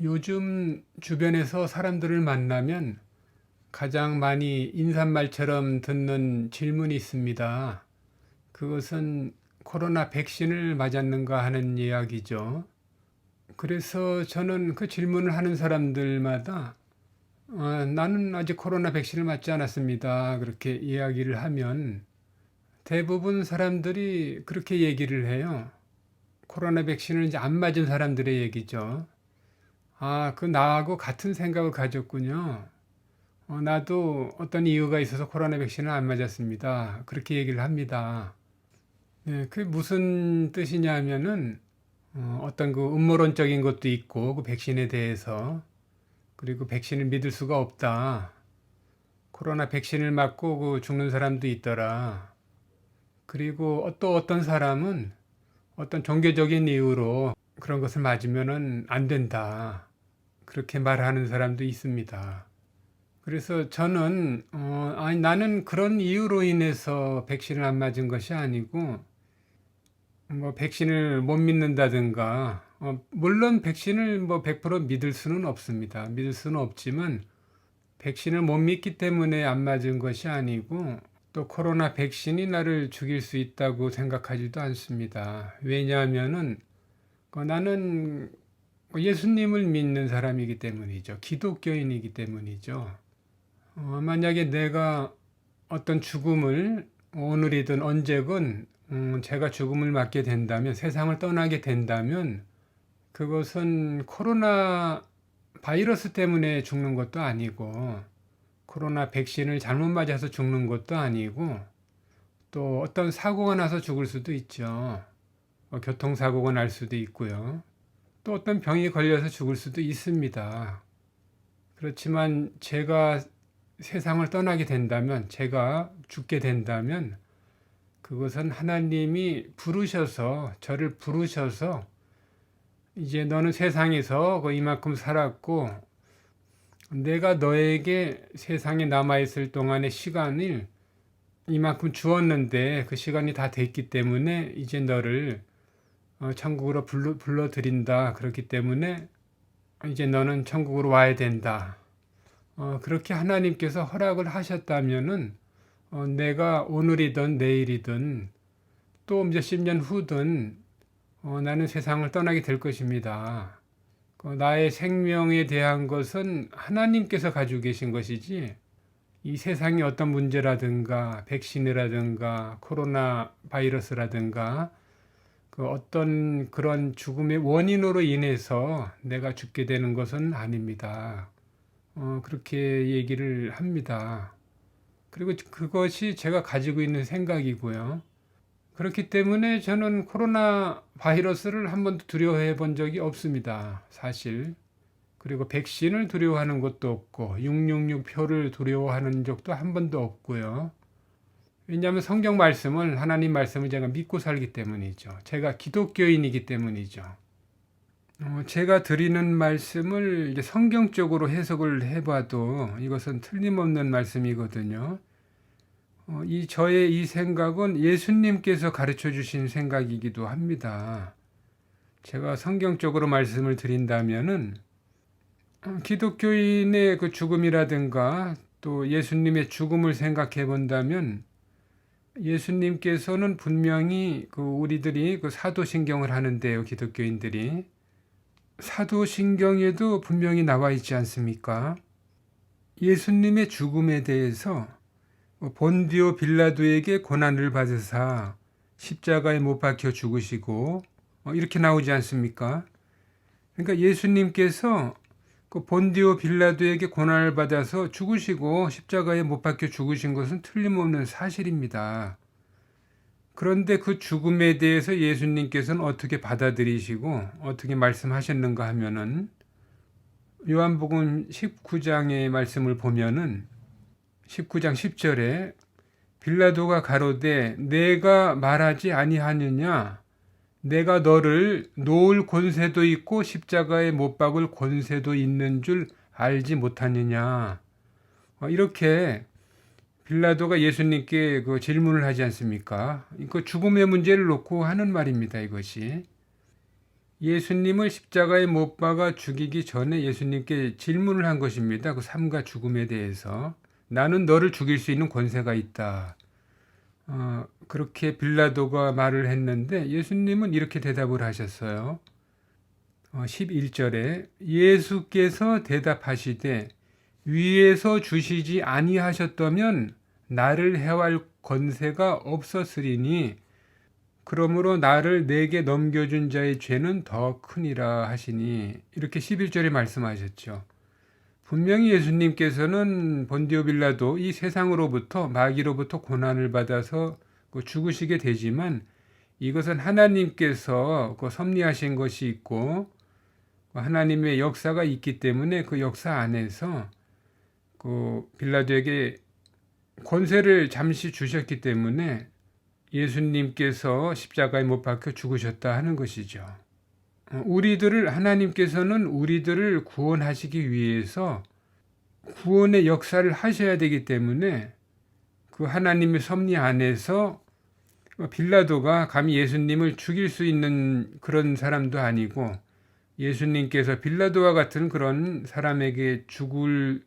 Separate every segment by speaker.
Speaker 1: 요즘 주변에서 사람들을 만나면 가장 많이 인사말처럼 듣는 질문이 있습니다. 그것은 코로나 백신을 맞았는가 하는 이야기죠. 그래서 저는 그 질문을 하는 사람들마다 아, 나는 아직 코로나 백신을 맞지 않았습니다. 그렇게 이야기를 하면 대부분 사람들이 그렇게 얘기를 해요. 코로나 백신을 이제 안 맞은 사람들의 얘기죠. 아, 그 나하고 같은 생각을 가졌군요. 어, 나도 어떤 이유가 있어서 코로나 백신을 안 맞았습니다. 그렇게 얘기를 합니다. 네, 그게 무슨 뜻이냐면은 어, 어떤 그 음모론적인 것도 있고 그 백신에 대해서 그리고 백신을 믿을 수가 없다. 코로나 백신을 맞고 그 죽는 사람도 있더라. 그리고 또 어떤 사람은 어떤 종교적인 이유로 그런 것을 맞으면은 안 된다. 그렇게 말하는 사람도 있습니다. 그래서 저는 어, 아니 나는 그런 이유로 인해서 백신을 안 맞은 것이 아니고 뭐 백신을 못 믿는다든가 어, 물론 백신을 뭐 100% 믿을 수는 없습니다. 믿을 수는 없지만 백신을 못 믿기 때문에 안 맞은 것이 아니고 또 코로나 백신이 나를 죽일 수 있다고 생각하지도 않습니다. 왜냐하면은 어, 나는 예수님을 믿는 사람이기 때문이죠. 기독교인이기 때문이죠. 어, 만약에 내가 어떤 죽음을 오늘이든 언제건 음, 제가 죽음을 맞게 된다면 세상을 떠나게 된다면 그것은 코로나 바이러스 때문에 죽는 것도 아니고 코로나 백신을 잘못 맞아서 죽는 것도 아니고 또 어떤 사고가 나서 죽을 수도 있죠. 어, 교통사고가 날 수도 있고요. 또 어떤 병이 걸려서 죽을 수도 있습니다. 그렇지만 제가 세상을 떠나게 된다면, 제가 죽게 된다면, 그것은 하나님이 부르셔서, 저를 부르셔서, 이제 너는 세상에서 그 이만큼 살았고, 내가 너에게 세상에 남아있을 동안의 시간을 이만큼 주었는데 그 시간이 다 됐기 때문에 이제 너를 어, 천국으로 불러, 불러드린다. 그렇기 때문에 이제 너는 천국으로 와야 된다. 어, 그렇게 하나님께서 허락을 하셨다면은 어, 내가 오늘이든 내일이든 또 몇십 년 후든 어, 나는 세상을 떠나게 될 것입니다. 그 나의 생명에 대한 것은 하나님께서 가지고 계신 것이지 이 세상의 어떤 문제라든가 백신이라든가 코로나 바이러스라든가 그 어떤 그런 죽음의 원인으로 인해서 내가 죽게 되는 것은 아닙니다. 어, 그렇게 얘기를 합니다. 그리고 그것이 제가 가지고 있는 생각이고요. 그렇기 때문에 저는 코로나 바이러스를 한 번도 두려워해 본 적이 없습니다. 사실. 그리고 백신을 두려워하는 것도 없고 666 표를 두려워하는 적도 한 번도 없고요. 왜냐하면 성경 말씀을 하나님 말씀을 제가 믿고 살기 때문이죠. 제가 기독교인이기 때문이죠. 어, 제가 드리는 말씀을 성경적으로 해석을 해봐도 이것은 틀림없는 말씀이거든요. 어, 이 저의 이 생각은 예수님께서 가르쳐 주신 생각이기도 합니다. 제가 성경적으로 말씀을 드린다면은 어, 기독교인의 그 죽음이라든가 또 예수님의 죽음을 생각해 본다면 예수님께서는 분명히 그 우리들이 그 사도신경을 하는데요, 기독교인들이. 사도신경에도 분명히 나와 있지 않습니까? 예수님의 죽음에 대해서 본디오 빌라도에게 고난을 받으사 십자가에 못 박혀 죽으시고 어, 이렇게 나오지 않습니까? 그러니까 예수님께서 그 본디오 빌라도에게 고난을 받아서 죽으시고 십자가에 못 박혀 죽으신 것은 틀림없는 사실입니다. 그런데 그 죽음에 대해서 예수님께서는 어떻게 받아들이시고 어떻게 말씀하셨는가 하면은 요한복음 19장의 말씀을 보면은 19장 10절에 빌라도가 가로되 내가 말하지 아니하느냐 내가 너를 놓을 권세도 있고 십자가에 못 박을 권세도 있는 줄 알지 못하느냐. 어, 이렇게 빌라도가 예수님께 그 질문을 하지 않습니까? 그 죽음의 문제를 놓고 하는 말입니다. 이것이. 예수님을 십자가에 못 박아 죽이기 전에 예수님께 질문을 한 것입니다. 그 삶과 죽음에 대해서. 나는 너를 죽일 수 있는 권세가 있다. 어, 그렇게 빌라도가 말을 했는데 예수님은 이렇게 대답을 하셨어요. 어, 11절에 예수께서 대답하시되 위에서 주시지 아니하셨다면 나를 해할 권세가 없었으리니 그러므로 나를 내게 넘겨준 자의 죄는 더 크니라 하시니 이렇게 11절에 말씀하셨죠. 분명히 예수님께서는 본디오 빌라도 이 세상으로부터 마귀로부터 고난을 받아서 그 죽으시게 되지만 이것은 하나님께서 그 섭리하신 것이 있고 하나님의 역사가 있기 때문에 그 역사 안에서 그 빌라도에게 권세를 잠시 주셨기 때문에 예수님께서 십자가에 못 박혀 죽으셨다 하는 것이죠. 어, 우리들을 하나님께서는 우리들을 구원하시기 위해서 구원의 역사를 하셔야 되기 때문에 그 하나님의 섭리 안에서 빌라도가 감히 예수님을 죽일 수 있는 그런 사람도 아니고 예수님께서 빌라도와 같은 그런 사람에게 죽을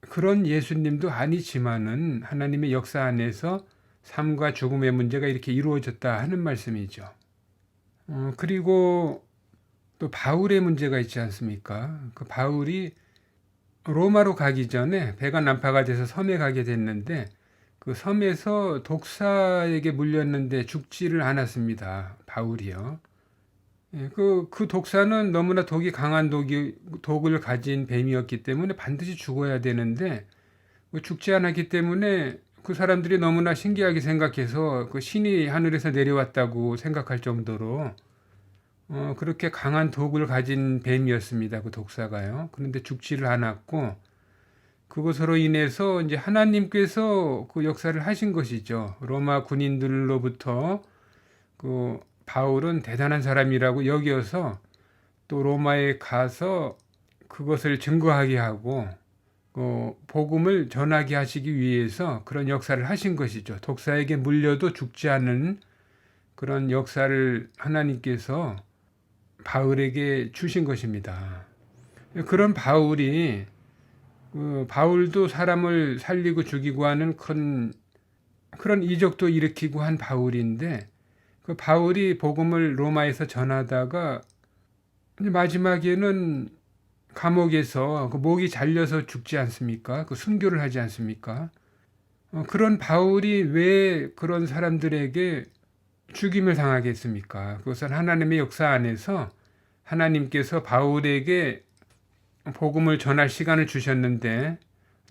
Speaker 1: 그런 예수님도 아니지만은 하나님의 역사 안에서 삶과 죽음의 문제가 이렇게 이루어졌다 하는 말씀이죠. 어, 그리고 또 바울의 문제가 있지 않습니까? 그 바울이 로마로 가기 전에 배가 난파가 돼서 섬에 가게 됐는데 그 섬에서 독사에게 물렸는데 죽지를 않았습니다. 바울이요. 예, 그, 그 독사는 너무나 독이 강한 독이, 독을 가진 뱀이었기 때문에 반드시 죽어야 되는데 그 죽지 않았기 때문에 그 사람들이 너무나 신기하게 생각해서 그 신이 하늘에서 내려왔다고 생각할 정도로 어, 그렇게 강한 독을 가진 뱀이었습니다. 그 독사가요. 그런데 죽지를 않았고 그것으로 인해서 이제 하나님께서 그 역사를 하신 것이죠. 로마 군인들로부터 그 바울은 대단한 사람이라고 여겨서 또 로마에 가서 그것을 증거하게 하고 그 복음을 전하게 하시기 위해서 그런 역사를 하신 것이죠. 독사에게 물려도 죽지 않는 그런 역사를 하나님께서 바울에게 주신 것입니다. 그런 바울이 그 바울도 사람을 살리고 죽이고 하는 큰 그런 이적도 일으키고 한 바울인데 그 바울이 복음을 로마에서 전하다가 마지막에는 감옥에서 그 목이 잘려서 죽지 않습니까? 그 순교를 하지 않습니까? 어, 그런 바울이 왜 그런 사람들에게 죽임을 당하겠습니까? 그것은 하나님의 역사 안에서 하나님께서 바울에게 복음을 전할 시간을 주셨는데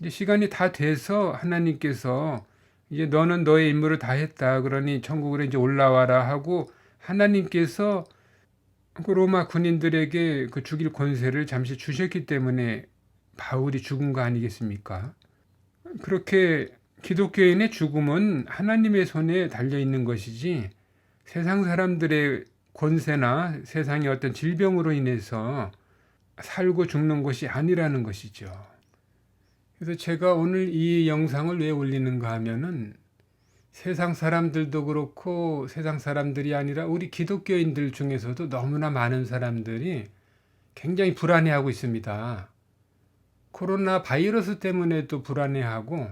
Speaker 1: 이제 시간이 다 돼서 하나님께서 이제 너는 너의 임무를 다 했다. 그러니 천국으로 이제 올라와라 하고 하나님께서 그 로마 군인들에게 그 죽일 권세를 잠시 주셨기 때문에 바울이 죽은 거 아니겠습니까? 그렇게 기독교인의 죽음은 하나님의 손에 달려 있는 것이지 세상 사람들의 권세나 세상의 어떤 질병으로 인해서 살고 죽는 것이 아니라는 것이죠. 그래서 제가 오늘 이 영상을 왜 올리는가 하면은 세상 사람들도 그렇고 세상 사람들이 아니라 우리 기독교인들 중에서도 너무나 많은 사람들이 굉장히 불안해하고 있습니다. 코로나 바이러스 때문에도 불안해하고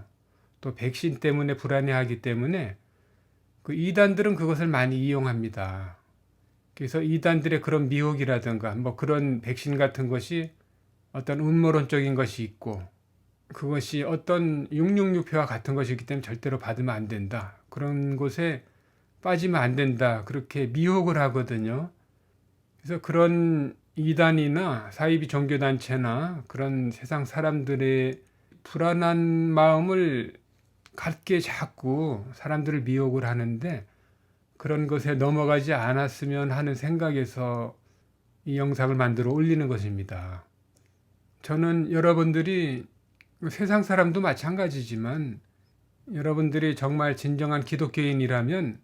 Speaker 1: 또 백신 때문에 불안해하기 때문에 그 이단들은 그것을 많이 이용합니다. 그래서 이단들의 그런 미혹이라든가 뭐 그런 백신 같은 것이 어떤 음모론적인 것이 있고 그것이 어떤 666표와 같은 것이기 때문에 절대로 받으면 안 된다. 그런 곳에 빠지면 안 된다. 그렇게 미혹을 하거든요. 그래서 그런 이단이나 사이비 종교단체나 그런 세상 사람들의 불안한 마음을 갖게 자꾸 사람들을 미혹을 하는데 그런 것에 넘어가지 않았으면 하는 생각에서 이 영상을 만들어 올리는 것입니다. 저는 여러분들이 세상 사람도 마찬가지지만 여러분들이 정말 진정한 기독교인이라면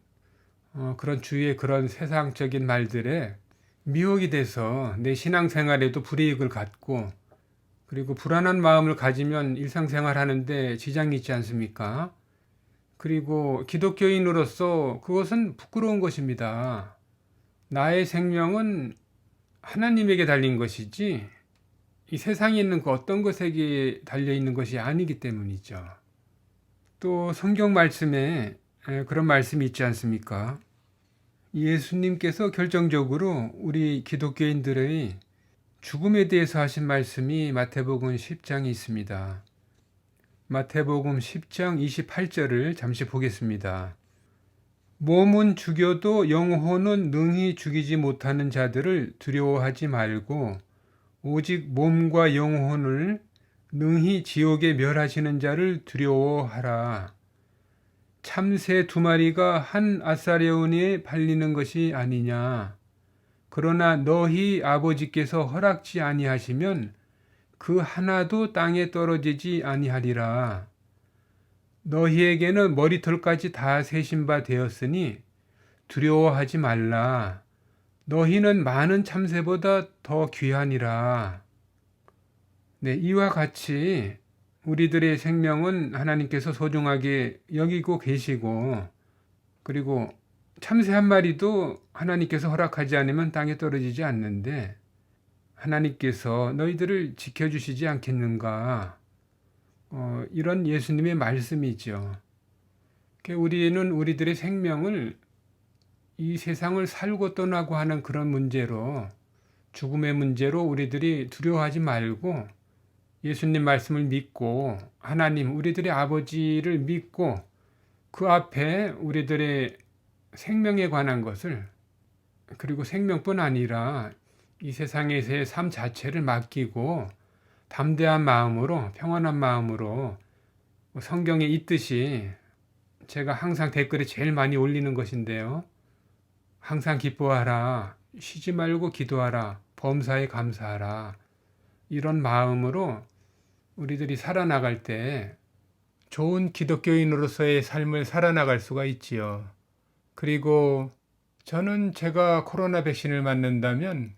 Speaker 1: 어, 그런 주위의 그런 세상적인 말들에 미혹이 돼서 내 신앙생활에도 불이익을 갖고 그리고 불안한 마음을 가지면 일상생활 하는데 지장이 있지 않습니까? 그리고 기독교인으로서 그것은 부끄러운 것입니다. 나의 생명은 하나님에게 달린 것이지 이 세상에 있는 그 어떤 것에게 달려 있는 것이 아니기 때문이죠. 또 성경 말씀에 에, 그런 말씀이 있지 않습니까? 예수님께서 결정적으로 우리 기독교인들의 죽음에 대해서 하신 말씀이 마태복음 10장에 있습니다. 마태복음 10장 28절을 잠시 보겠습니다. 몸은 죽여도 영혼은 능히 죽이지 못하는 자들을 두려워하지 말고 오직 몸과 영혼을 능히 지옥에 멸하시는 자를 두려워하라. 참새 두 마리가 한 아사레온에 발리는 것이 아니냐. 그러나 너희 아버지께서 허락지 아니하시면 그 하나도 땅에 떨어지지 아니하리라. 너희에게는 머리털까지 다 세신 바 되었으니 두려워하지 말라. 너희는 많은 참새보다 더 귀하니라. 네, 이와 같이 우리들의 생명은 하나님께서 소중하게 여기고 계시고, 그리고 참새 한 마리도 하나님께서 허락하지 않으면 땅에 떨어지지 않는데, 하나님께서 너희들을 지켜주시지 않겠는가? 어, 이런 예수님의 말씀이죠. 그러니까 우리는 우리들의 생명을 이 세상을 살고 떠나고 하는 그런 문제로, 죽음의 문제로 우리들이 두려워하지 말고, 예수님 말씀을 믿고 하나님 우리들의 아버지를 믿고 그 앞에 우리들의 생명에 관한 것을 그리고 생명뿐 아니라 이 세상에서의 삶 자체를 맡기고 담대한 마음으로 평안한 마음으로 성경에 있듯이 제가 항상 댓글에 제일 많이 올리는 것인데요. 항상 기뻐하라. 쉬지 말고 기도하라. 범사에 감사하라. 이런 마음으로 우리들이 살아나갈 때 좋은 기독교인으로서의 삶을 살아나갈 수가 있지요. 그리고 저는 제가 코로나 백신을 맞는다면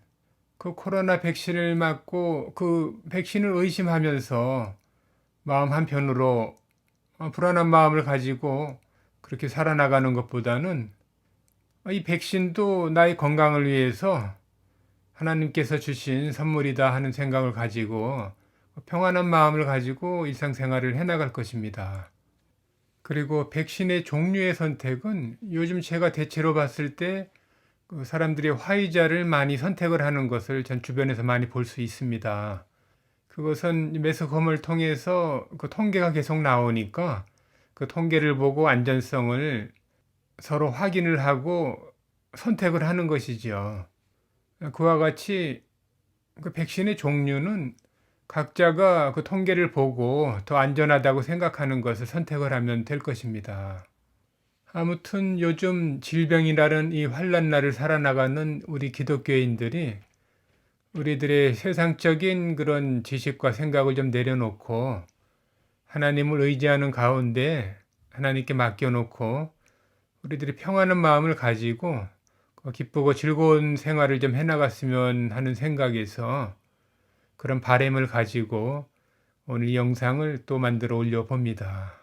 Speaker 1: 그 코로나 백신을 맞고 그 백신을 의심하면서 마음 한편으로 불안한 마음을 가지고 그렇게 살아나가는 것보다는 이 백신도 나의 건강을 위해서 하나님께서 주신 선물이다 하는 생각을 가지고 평안한 마음을 가지고 일상생활을 해나갈 것입니다. 그리고 백신의 종류의 선택은 요즘 제가 대체로 봤을 때 그 사람들이 화이자를 많이 선택을 하는 것을 전 주변에서 많이 볼 수 있습니다. 그것은 매스컴을 통해서 그 통계가 계속 나오니까 그 통계를 보고 안전성을 서로 확인을 하고 선택을 하는 것이죠. 그와 같이 그 백신의 종류는 각자가 그 통계를 보고 더 안전하다고 생각하는 것을 선택을 하면 될 것입니다. 아무튼 요즘 질병이라는 이 환란 날을 살아나가는 우리 기독교인들이 우리들의 세상적인 그런 지식과 생각을 좀 내려놓고 하나님을 의지하는 가운데 하나님께 맡겨놓고 우리들이 평안한 마음을 가지고 기쁘고 즐거운 생활을 좀 해나갔으면 하는 생각에서 그런 바램을 가지고 오늘 이 영상을 또 만들어 올려 봅니다.